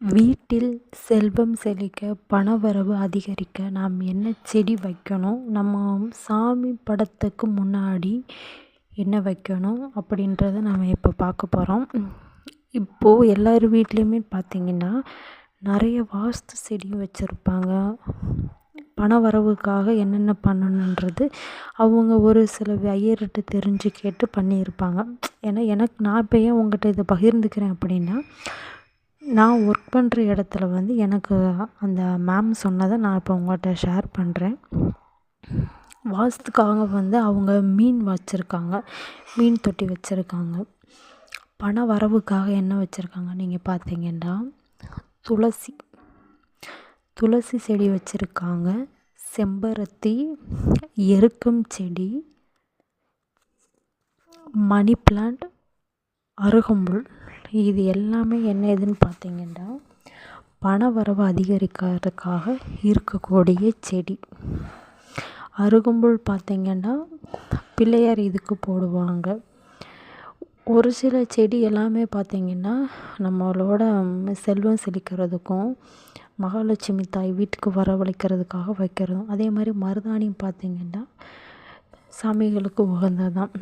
வீட்டில் செல்வம் செழிக்க பணவரவு அதிகரிக்க நாம் என்ன செடி வைக்கணும்? நம்ம சாமி படத்துக்கு முன்னாடி என்ன வைக்கணும்? அப்படின்றத நம்ம இப்போ பார்க்க போகிறோம் இப்போது எல்லார் வீட்லேயுமே பார்த்திங்கன்னா நிறைய வாஸ்து செடியும் வச்சுருப்பாங்க. பண வரவுக்காக என்னென்ன பண்ணணுன்றது அவங்க ஒரு சில ஐயர்கிட்ட தெரிஞ்சு கேட்டு பண்ணியிருப்பாங்க. ஏன்னா எனக்கு நான் இப்போ ஏன் உங்கள்கிட்ட இதை பகிர்ந்துக்கிறேன் அப்படின்னா நான் ஒர்க் பண்ணுற இடத்துல வந்து எனக்கு அந்த மேம் சொன்னதை நான் இப்போ உங்கள்கிட்ட ஷேர் பண்ணுறேன் வாஸ்துக்காக வந்து அவங்க மீன் வச்சுருக்காங்க. மீன் தொட்டி வச்சுருக்காங்க. பண வரவுக்காக என்ன வச்சுருக்காங்க நீங்கள் பார்த்தீங்கன்னா துளசி. துளசி செடி வச்சுருக்காங்க. செம்பருத்தி எருக்கம் செடி மணி பிளான்ட் அருகம்புல். இது எல்லாமே என்ன ஏதுன்னு பார்த்தீங்கன்னா பண வரவு அதிகரிக்கிறதுக்காக இருக்கக்கூடிய செடி. அருகம்புல் பார்த்திங்கன்னா பிள்ளையார் இதுக்கு போடுவாங்க. ஒரு சில செடி எல்லாமே பார்த்திங்கன்னா நம்மளோட செல்வம் செழிக்கிறதுக்கும் மகாலட்சுமி தாய் வீட்டுக்கு வரவழைக்கிறதுக்காக வைக்கிறதும் அதே மாதிரி மருதாணி பார்த்திங்கன்னா சாமிகளுக்கு உகந்ததுதான்.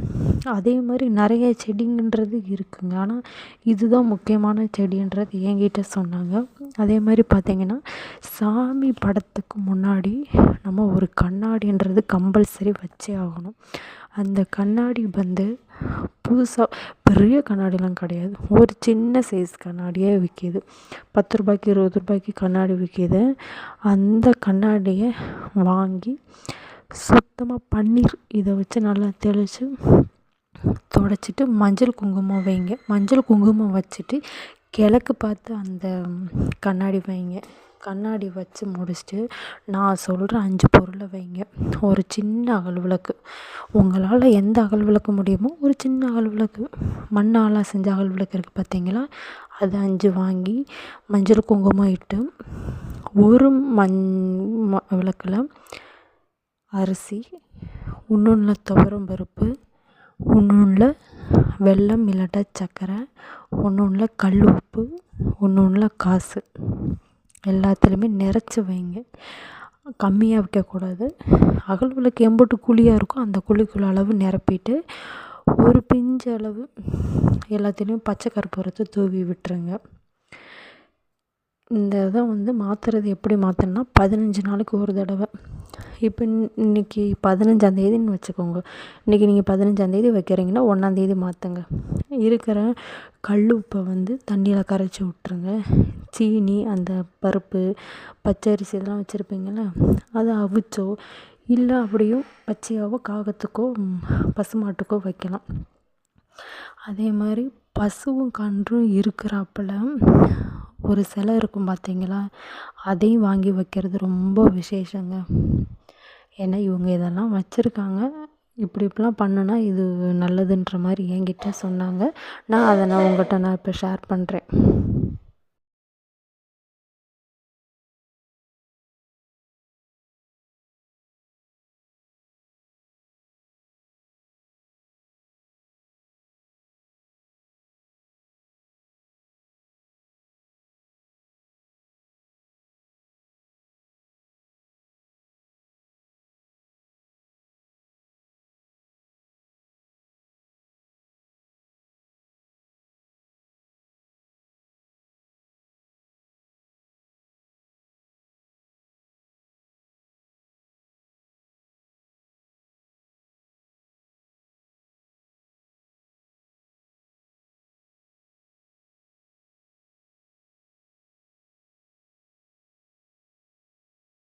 அதே மாதிரி நிறைய செடிங்கன்றது இருக்குங்க. ஆனால் இதுதான் முக்கியமான செடின்றது என்கிட்ட சொன்னாங்க. அதே மாதிரி பார்த்திங்கன்னா சாமி படத்துக்கு முன்னாடி நம்ம ஒரு கண்ணாடின்றது கம்பல்சரி வச்சே ஆகணும். அந்த கண்ணாடி வந்து புதுசாக பெரிய கண்ணாடிலாம் கிடையாது. ஒரு சின்ன சைஸ் கண்ணாடியே விற்கிது பத்து ரூபாய்க்கு இருபது ரூபாய்க்கு கண்ணாடி விற்கிது அந்த கண்ணாடியை வாங்கி சுத்தமாக பன்னீர் இதை வச்சு நல்லா தெளித்து துடச்சிட்டு மஞ்சள் குங்குமம் வைங்க. மஞ்சள் குங்குமம் வச்சுட்டு கிழக்கு பார்த்து அந்த கண்ணாடி வைங்க. கண்ணாடி வச்சு முடிச்சுட்டு நான் சொல்கிற அஞ்சு பொருளை வைங்க. ஒரு சின்ன அகல் விளக்கு உங்களால் எந்த அகல் விளக்கு முடியுமோ ஒரு சின்ன அகல் விளக்கு மண்ணால் செஞ்ச அகல் விளக்கு இருக்குது பார்த்தீங்களா அது அஞ்சு வாங்கி மஞ்சள் குங்குமம் இட்டு ஒரு மண் விளக்கில் அரிசி இன்னொன்றில் துவரம் பருப்பு இன்னொன்றில் வெல்லம் இல்லாட்டா சர்க்கரை இன்னொன்றில் கல் உப்பு இன்னொன்றில் காசு. எல்லாத்துலேயுமே நிறச்சி வைங்க. கம்மியாக வைக்கக்கூடாது. அகல் விளக்கு எம்புட்டு குழியாக இருக்கோ அந்த குழிக்குள்ள அளவு நிரப்பிட்டு ஒரு பிஞ்சு அளவு எல்லாத்துலேயும் பச்சை கற்பூரத்தை தூவி விட்டுருங்க. இந்த இதை வந்து மாற்றுறது எப்படி மாற்றணுன்னா பதினஞ்சு நாளைக்கு ஒரு தடவை. இப்போ இன்றைக்கி பதினஞ்சாந்தேதின்னு வச்சுக்கோங்க. இன்றைக்கி நீங்கள் பதினஞ்சாந்தேதி வைக்கிறீங்கன்னா ஒன்றாந்தேதி மாற்றுங்க இருக்கிற கல் உப்பை வந்து தண்ணியில் கரைச்சி விட்ருங்க சீனி அந்த பருப்பு பச்சரிசி இதெல்லாம் வச்சுருப்பீங்கள்ல அதை அவிச்சோ இல்லை அப்படியும் பச்சையாவோ காகத்துக்கோ பசுமாட்டுக்கோ வைக்கலாம். அதே மாதிரி பசுவும் கன்றும் இருக்கிறாப்புல ஒரு சிலை இருக்கும் பார்த்தீங்களா அதையும் வாங்கி வைக்கிறது ரொம்ப விசேஷங்க. ஏன்னா இவங்க இதெல்லாம் வச்சுருக்காங்க. இப்படி இப்படிலாம் பண்ணுனா இது நல்லதுன்ற மாதிரி என்கிட்ட சொன்னாங்க. நான் அதை நான் உங்கள்கிட்ட நான் இப்போ ஷேர் பண்ணுறேன்